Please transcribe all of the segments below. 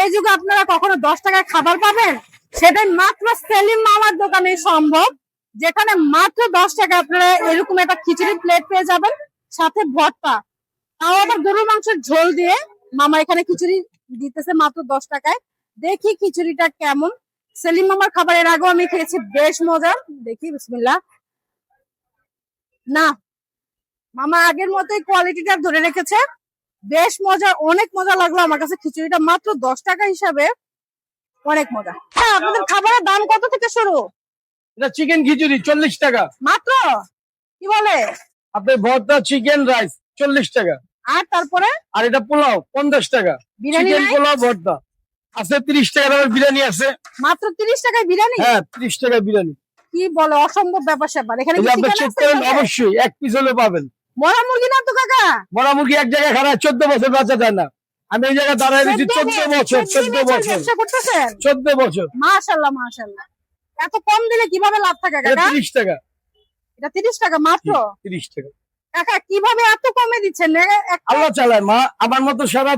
এই যুগে আপনারা কখনো দশ টাকায় খাবার পাবেন? সেটাই মাত্র সেলিম মামার দোকানে সম্ভব, যেখানে মাত্র দশ টাকা আপনারা এরকম একটা খিচুড়ি প্লেট পেয়ে যাবেন, সাথে ভর্তা। তাও আবার গরুর মাংসের ঝোল দিয়ে মামা এখানে খিচুড়ি দিতেছে মাত্র দশ টাকায়। দেখি খিচুড়িটা কেমন। সেলিম মামার খাবার এর আগেও আমি খেয়েছি, বেশ মজা। দেখি, বিসমিল্লাহ। না, মামা আগের মতোই কোয়ালিটিটা ধরে রেখেছে। বেশ মজা অনেক মজা লাগল আমার কাছে খিচুড়িটা। মাত্র দশ টাকা হিসাবে অনেক মজা। হ্যাঁ আপনাদের খাবারের দাম কত থেকে শুরু? এটা চিকেন খিচুড়ি চল্লিশ টাকা। মাত্র? কি বলে? আপনার ভর্তা চিকেন রাইস চল্লিশ টাকা। আর তারপরে? আর এটা পোলাও পঞ্চাশ টাকা। বিরিয়ানি চিকেন পোলাও ভর্তা। আছে তিরিশ টাকা দামের বিরিয়ানি আছে। মাত্র তিরিশ টাকায় বিরিয়ানি? হ্যাঁ তিরিশ টাকা বিরিয়ানি। কি বলে অসম্ভব ব্যাপার স্যাপার এখানে আপনি? অবশ্যই এক পিস হলে পাবেন। মরা মুরগি না তো কাকা? মরা মুরগি এক জায়গায় খারাপ চোদ্দ বছর বাঁচা যায় না। আমি এই জায়গায় দাঁড়ায় রয়েছি চোদ্দ বছর চোদ্দ বছর চোদ্দ বছর। মাশাল্লাহ মাশাল্লাহ এত কম দিলে কীভাবে লাভ থাকে কাকা? তিরিশ টাকা। এটা তিরিশ টাকা মাত্র? তিরিশ টাকা। কাকা কীভাবে এত কমে দিচ্ছেন? আল্লাহ চালায় মা। আমার মতো সারা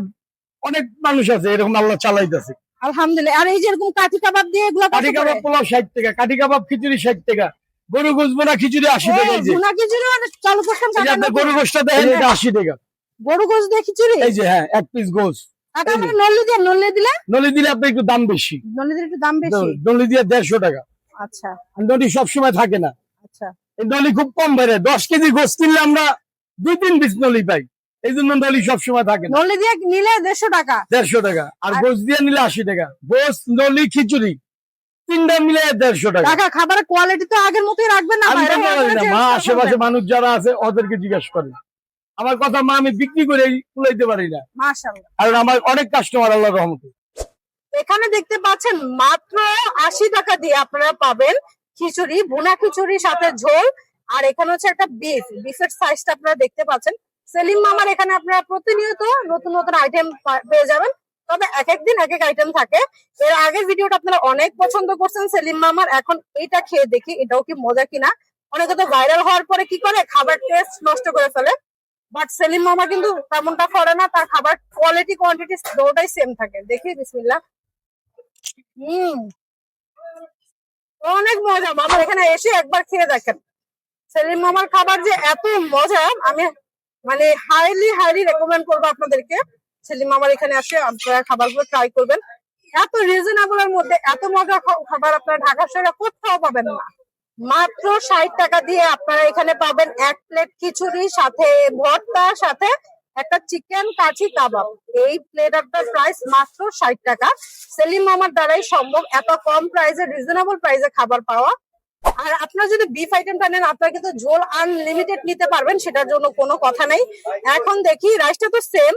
অনেক মানুষ আছে এরকম আল্লাহ চালাইতেছে। আলহামদুলিল্লাহ। আর এই যে এরকম কাঠি কাবাব দিয়ে এগুলো কাঠি কাবাব পোলাও ষাট টাকা কাঠি কাবাব খিচুড়ি ষাট টাকা। গরু গুজবোনা খিচুড়ি আশি টাকা খিচুড়ি মানে চালু? গরু গোষ্ঠটা দেখেন। এটা আশি টাকা। গরু গোশ দিয়ে খিচুড়ি? এই যে হ্যাঁ এক পিস গোস কাকা এই যে। নল্লি দিয়ে নল্লি দিলে? নলি দিলে আপনি একটু দাম বেশি। নল্লি দিলে একটু দাম বেশি? নলি দিয়ে দেড়শো টাকা। আচ্ছা। নলি সবসময় থাকে না। আচ্ছা। এই নলি খুব কম বেড়ে। দশ কেজি গোস কিনলে আমরা দুই তিন পিস নলি পাই। এই জন্য নলি সবসময় থাকে না। নল্লি দিয়ে নিলে দেড়শো টাকা। দেড়শো টাকা। আর আর- গোস দিয়ে নিলে আশি টাকা। গোস নলি খিচুড়ি। তিনটা মিলে দেড়শো টাকা। কাকা খাবারের কোয়ালিটি তো আগের মতোই রাখবেন না মা আশেপাশে মানুষ যারা আছে ওদেরকে জিজ্ঞাসা করে আমার কথা মা আমি বিক্রি করে তুলাইতে পারি না। কারণ আমার অনেক কাস্টমার আল্লাহ রহমতে। এখানে দেখতে পাচ্ছেন মাত্র আশি টাকা দিয়ে আপনারা পাবেন খিচুড়ি ভুনা খিচুড়ির সাথে ঝোল। আর এখানে হচ্ছে একটা বিফ বিফের সাইজটা আপনারা দেখতে পাচ্ছেন। সেলিম মামার এখানে আপনারা প্রতিনিয়ত নতুন নতুন আইটেম পেয়ে যাবেন। তবে এক এক দিন, এক এক আইটেম থাকে। এর আগের ভিডিওটা আপনারা অনেক পছন্দ করছেন, সেলিম মামার। এখন এটা খেয়ে দেখি, এটাও কি মজা কিনা। অনেকে তো ভাইরাল হওয়ার পরে কি করে? খাবার টেস্ট নষ্ট করে ফেলে। বাট সেলিম মামা কিন্তু তেমনটা করে না, তার খাবার কোয়ালিটি কোয়ান্টিটি দুটোটাই সেম থাকে। দেখি, বিসমিল্লাহ। হুম। অনেক মজা। মামার এখানে এসে একবার খেয়ে দেখেন। সেলিম মামার খাবার যে এত মজা, আমি মানে হাইলি হাইলি রেকমেন্ড করব আপনাদেরকে। সেলিম মামার এখানে আসে, আপনারা খাবারগুলো ট্রাই করবেন। এত রিজনেবল এর মধ্যে, এত মজা খাবার আপনারা ঢাকা শহরে কোথাও পাবেন না। মাত্র ষাট টাকা দিয়ে আপনারা এখানে পাবেন এক প্লেট খিচুড়ি, সাথে ভর্তা, সাথে একটা চিকেন কাঠি কাবাব। এই প্লেট প্লেটারটার প্রাইস মাত্র ষাট টাকা। সেলিম মামার দ্বারাই সম্ভব এত কম প্রাইসে রিজনেবল প্রাইসে খাবার পাওয়া। আর আপনারা যদি বিফ আইটেমটা নেন, আপনারা কিন্তু ঝোল আনলিমিটেড নিতে পারবেন, সেটার জন্য কোনো কথা নেই। এখন দেখি রাইসটা তো সেম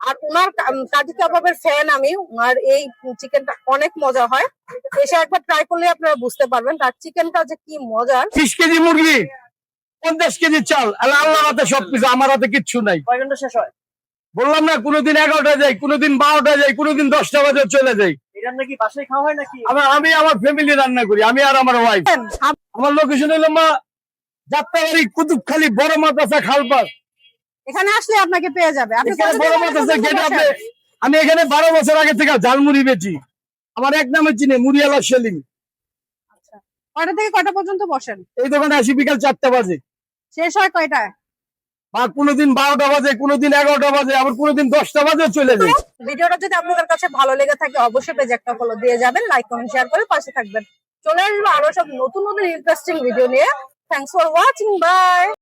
আর ওনার কা- কাঠি কাবাবের ফ্যান আমি আর এই চিকেনটা অনেক মজা হয়। এসে একবার ট্রাই করলে আপনারা বুঝতে পারবেন তার চিকেনটা যে কি মজার। ত্রিশ কেজি মুরগি পঞ্চাশ কেজি চাল আল্লাহ আল্লাহ হাতে সবকিছু আমার হাতে কিচ্ছু নাই। কয় ঘণ্টা শেষ হয়? বললাম না কোনোদিন এগারোটা যাই কোনোদিন বারোটা যাই কোনোদিন দশটা বাজে চলে যাই। হয় আমি আমার ফ্যামিলি রান্না করি আমি আর আমার ওয়াইফ আমার লোকেশন হলো মা যাত্রাবাড়ি কুতুবখালী বড় মাদ্রাসা খালপার এখানে আসলে আপনাকে পেয়ে যাবে। আমি এখানে বারো বছর আগে থেকে ঝালমুড়ি বেচি। আমার এক নামে চিনে মুড়িয়ালা সেলিম। কয়টা থেকে কয়টা পর্যন্ত বসেন? এই দোকানে আসি বিকাল চারটা বাজে। শেষ হয় কয়টায়? বা কোনোদিন বারোটা বাজে কোনোদিন এগারোটা বাজে আবার কোনোদিন দশটা বাজে চলে ভিডিওটা যদি আপনাদের কাছে ভালো লেগে থাকে অবশ্যই পেজে একটা ফলো দিয়ে যাবেন লাইক কমেন্ট শেয়ার করে পাশে থাকবেন। চলে আসব আরও সব নতুন নতুন ইন্টারেস্টিং ভিডিও নিয়ে। Thanks for watching bye